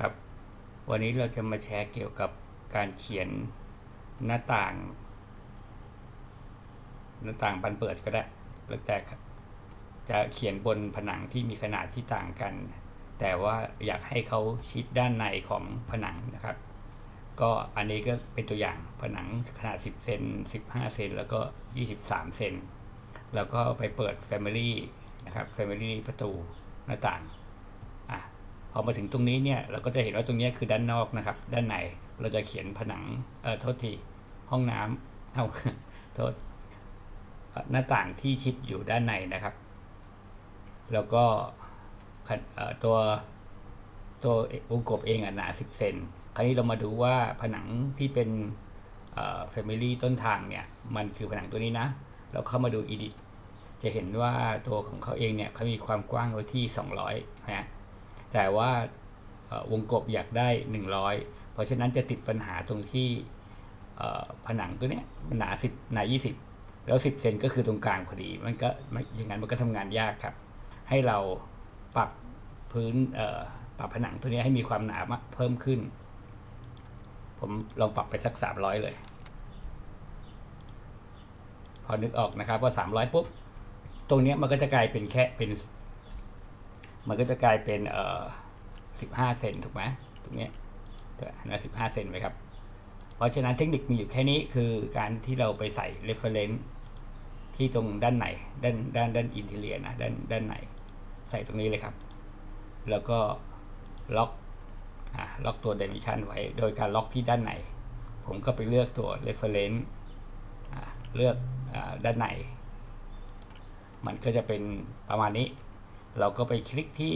ครับ วันนี้เราจะมาแชร์เกี่ยวกับการเขียนหน้าต่าง หน้าต่างบานเปิดก็ได้ แล้วแต่จะเขียนบนผนังที่มีขนาดที่ต่างกัน แต่ว่าอยากให้เขาชิดด้านในของผนังนะครับ ก็อันนี้ก็เป็นตัวอย่างผนังขนาด 10 เซน 15 เซน แล้วก็ 23 เซน แล้วก็ไปเปิด Family นะครับ Family ประตูหน้าต่าง พอมาถึงตรงนี้เนี่ยเราก็จะเห็นว่าตรงนี้คือด้านนอกนะครับ ด้านในเราจะเขียนผนังเอ่อโทษทีห้องน้ำเอาโทษหน้าต่างที่ชิดอยู่ด้านในนะครับ แล้วก็ตัวตัววงกบเองอะหนา10เซนคราวนี้เรามาดูว่าผนังที่เป็นเอ่อ Family ต้นทางเนี่ย มันคือผนังตัวนี้นะ เราเข้ามาดู Edit จะเห็นว่าตัวของเขาเองเนี่ยเขามีความกว้างไว้ที่ 200นะ แต่ว่าวงกบอยากได้ 100 เพราะฉะนั้นจะติดปัญหาตรงที่ผนังตัวนี้มันหนา10หนา20แล้ว10เซนก็คือตรงกลางพอดี มันก็อย่างนั้นมันก็ทำงานยากครับ ให้เราปรับพื้นปรับผนังตัวนี้ให้มีความหนามเพิ่มขึ้น ผมลองปรับไปสัก300เลย พอนึกออกนะครับว่า300ปุ๊บ ตรงนี้มันก็จะกลายเป็นแค่เป็น มันก็จะกลายเป็นเอ่อ15เซนถูกไหมตรงนี้นะ15เซนไหมครับ เพราะฉะนั้นเทคนิคมีอยู่แค่นี้คือการที่เราไปใส่ reference ที่ตรงด้านในด้านด้านด้านอินเทเลียนะด้านด้านในใส่ตรงนี้เลยครับ แล้วก็ล็อกอ่าล็อกตัว dimension ไว้ โดยการล็อกที่ด้านในผมก็ไปเลือกตัว reference อ่าเลือกอ่าด้านในมันก็จะเป็นประมาณนี้ เราก็ไปคลิกที่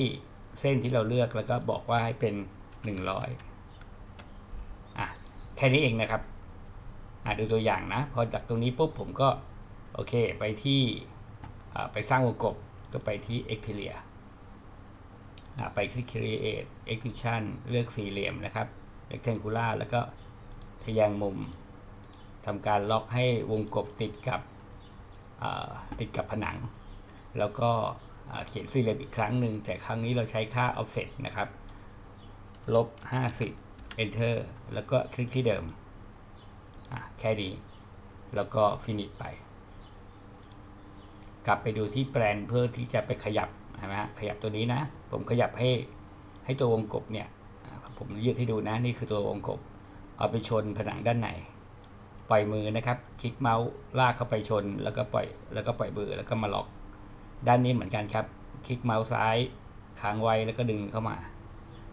เส้นที่เราเลือกแล้วก็บอกว่าให้เป็น 100อะแค่นี้เองนะครับอะดูตัวอย่างนะ พอจากตรงนี้ปุ๊บผมก็ โอเคไปที่ไปสร้างวงกบก็ไปที่ Exterior ไปที่ Create Extension เลือกสี่เหลี่ยมนะครับ Rectangular แล้วก็ทะแยงมุมทำการล็อกให้วงกบติดกับติดกับผนัง แล้วก็ เขียนสี่เหลี่ยมอีกครั้งหนึ่ง แต่ครั้งนี้เราใช้ค่า offset นะครับลบ50 enter แล้วก็คลิกที่เดิม แค่นี้ แล้วก็ finish ไป กลับไปดูที่แปลนเพื่อที่จะไปขยับใช่ไหมฮะขยับตัวนี้นะ ผมขยับให้ให้ตัววงกบเนี่ย ผมยืดให้ดูนะ นี่คือตัววงกบ เอาไปชนผนังด้านในปล่อยมือนะครับ คลิกเมาส์ลากเข้าไปชน แล้วก็ปล่อย แล้วก็ปล่อยมือ แล้วก็มาล็อก ด้านนี้เหมือนกันครับ คลิกเมาส์ซ้ายค้างไว้แล้วก็ดึงเข้ามา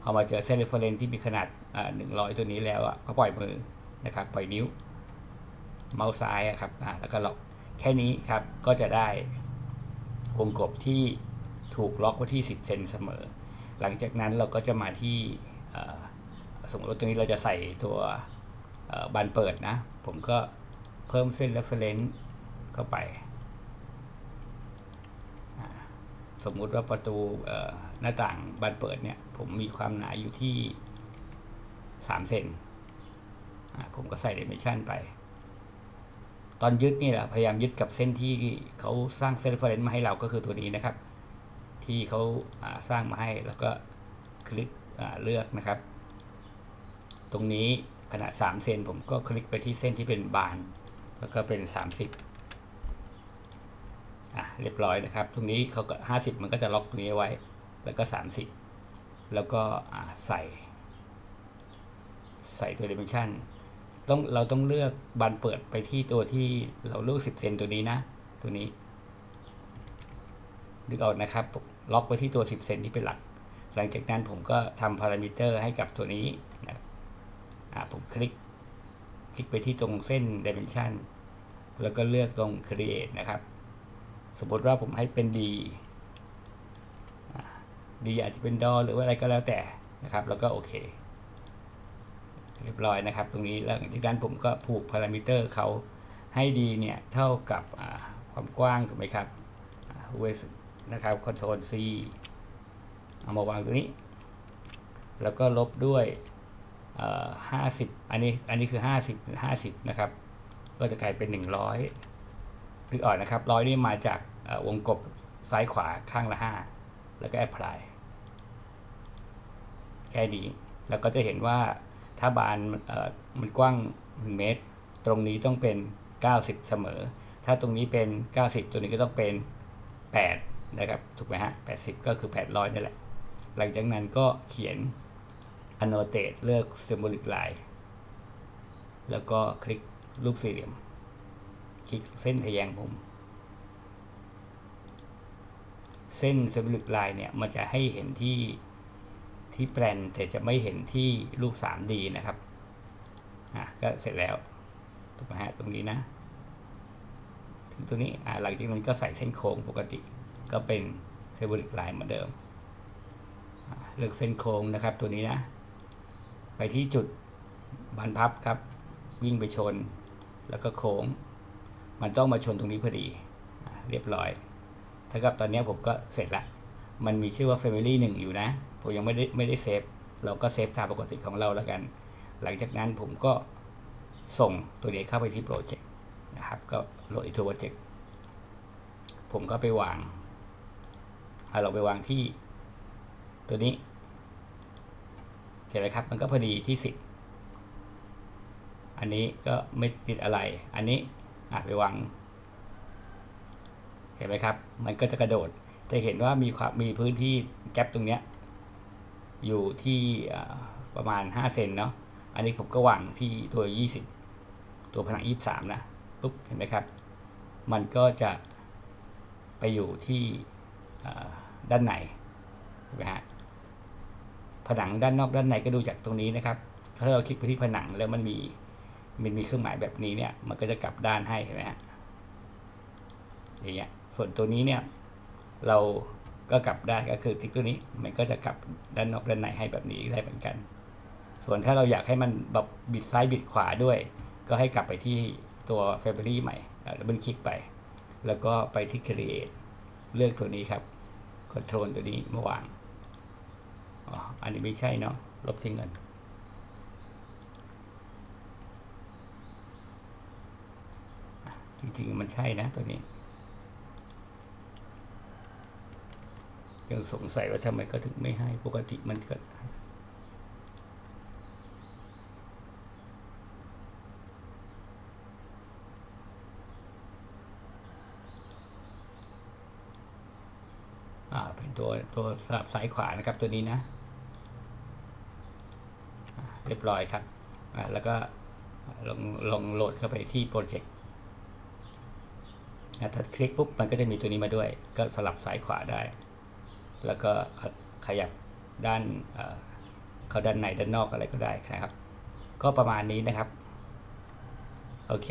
พอมาเจอเส้นเรฟเฟรนที่มีขนาดหนึ่งร้อยตัวนี้แล้วอะก็ปล่อยมือนะครับปล่อยนิ้ว เมาส์ซ้ายครับแล้วก็ล็อกแค่นี้ครับก็จะได้วงกบที่ถูกล็อกไว้ที่ 10 เซนเสมอ หลังจากนั้นเราก็จะมาที่สมมติว่าตรงนี้เราจะใส่ตัวบานเปิดนะ ผมก็เพิ่มเส้น reference เข้าไป สมมุติว่าประตูหน้าต่างบานเปิดเนี่ย ผมมีความหนาอยู่ที่3เซนผมก็ใส่ dimension ไป ตอนยึดนี่แหละพยายามยึดกับเส้นที่เขาสร้างเส้น reference มาให้เราก็คือตัวนี้นะครับ ที่เขาสร้างมาให้แล้วก็คลิกเลือกนะครับ ตรงนี้ขนาด3เซนผมก็คลิกไปที่เส้นที่เป็นบาน แล้วก็เป็น 30 เรียบร้อยนะครับ ตรงนี้เขาก็50มันก็จะล็อกตรงนี้ไว้ แล้วก็30แล้วก็ใส่ ใส่ตัว dimension ต้องเราต้องเลือกบานเปิดไปที่ตัวที่เราเลือก10เซนตัวนี้นะ ตัวนี้ดึกออกนะครับ ล็อกไว้ที่ตัว 10 เซนที่เป็นหลัก หลังจากนั้นผมก็ทำพารามิเตอร์ให้กับตัวนี้นะผมคลิก คลิกไปที่ตรงเส้น dimension แล้วก็เลือกตรง create นะครับ สมมติว่าผมให้เป็น d d อาจจะเป็นดอหรือว่าอะไรก็แล้วแต่นะครับ แล้วก็โอเค เรียบร้อยนะครับ ตรงนี้แล้วจากนั้นผมก็ผูกพารามิเตอร์เขาให้ดีเนี่ยเท่ากับความกว้างถูกไหมครับเวสนะครับ Ctrl C เอามาวางตรงนี้ แล้วก็ลบด้วยห้าสิบอันนี้ อันนี้คือห้าสิบห้าสิบนะครับ ก็จะกลายเป็นหนึ่งร้อย คืออ่อนนะครับร้อยนี่มาจากวงกบซ้ายขวาข้างละห้าแล้วก็แอพพลายแค่ดีแล้วก็จะเห็นว่าถ้าบานมันกว้าง 1 เมตร ตรงนี้ต้องเป็น 90 เสมอ ถ้าตรงนี้เป็น 90 ตัวนี้ก็ต้องเป็น 8 นะครับ ถูกไหมฮะ 80 ก็คือ 800นั่แหละ หลังจากนั้นก็เขียน annotate เลือก symbolic line แล้วก็คลิกรูปสี่เหลี่ยม คลิกเส้นทะแยงมุมเส้น symbolic line เนี่ยมันจะให้เห็นที่ที่แปลนแต่จะไม่เห็นที่รูป 3D นะครับอะก็เสร็จแล้วถูกไหมฮะตรงนี้นะถึงตรงนี้อ่าหลังจากนั้นก็ใส่เส้นโค้งปกติ ก็เป็น symbolic line เหมือนเดิมเลือกเส้นโค้งนะครับตัวนี้นะ ไปที่จุดบานพับครับ วิ่งไปชน แล้วก็โค้ง มันต้องมาชนตรงนี้พอดีเรียบร้อยเท่ากับตอนนี้ผมก็เสร็จละ มันมีชื่อว่า Family 1 อยู่นะ ผมยังไม่ได้ไม่ได้เซฟ เราก็เซฟตามปกติของเราแล้วกัน หลังจากนั้นผมก็ส่งตัวนี้เข้าไปที่โปรเจกต์นะครับ ก็โหลดอีกตัวโปรเจกต์ผมก็ไปวางเอาเราไปวางที่ตัวนี้เห็นไหมครับ มันก็พอดีที่สิบอันนี้ก็ไม่ติดอะไร อันนี้ อาจไปวางเห็นไหมครับ มันก็จะกระโดด จะเห็นว่ามีความมีพื้นที่แกลบตรงเนี้ยอยู่ที่ประมาณห้าเซนเนาะ อันนี้ผมก็วางที่ตัวยี่สิบตัวผนังยี่สามนะ ปุ๊บ เห็นไหมครับ มันก็จะไปอยู่ที่ด้านในเห็นไหมฮะ ผนังด้านนอกด้านในก็ดูจากตรงนี้นะครับ ถ้าเราคลิกไปที่ผนังแล้วมันมี มันมีเครื่องหมายแบบนี้เนี่ย มันก็จะกลับด้านให้เห็นไหมฮะอย่างเงี้ยส่วนตัวนี้เนี่ย เราก็กลับได้ก็คือคลิกตัวนี้มันก็จะกลับด้านนอกด้านในให้แบบนี้ได้เหมือนกัน ส่วนถ้าเราอยากให้มันแบบบิดซ้ายบิดขวาด้วย ก็ให้กลับไปที่ตัว Family ใหม่แล้วมันคลิกไป แล้วก็ไปที่ Create เลือกตัวนี้ครับ Control ตัวนี้มาวางอ๋ออันนี้ไม่ใช่เนาะลบทิ้งกันอะ ริงๆมันใช่นะตัวนี้ยังสงสัยว่าทำไมก็ถึงไม่ให้ปกติมันก็อ่าเป็นตัวตัวสลับซ้ายขวานะครับตัวนี้นะเรียบร้อยครับอ่าแล้วก็ลองลองโหลดเข้าไปที่โปรเจกต์ ถ้าคลิกปุ๊บมันก็จะมีตัวนี้มาด้วย ก็สลับซ้ายขวาได้ แล้วก็ขขยับด้านเอ่อเข้าด้านในด้านนอกอะไรก็ได้นะครับ ก็ประมาณนี้นะครับ โอเค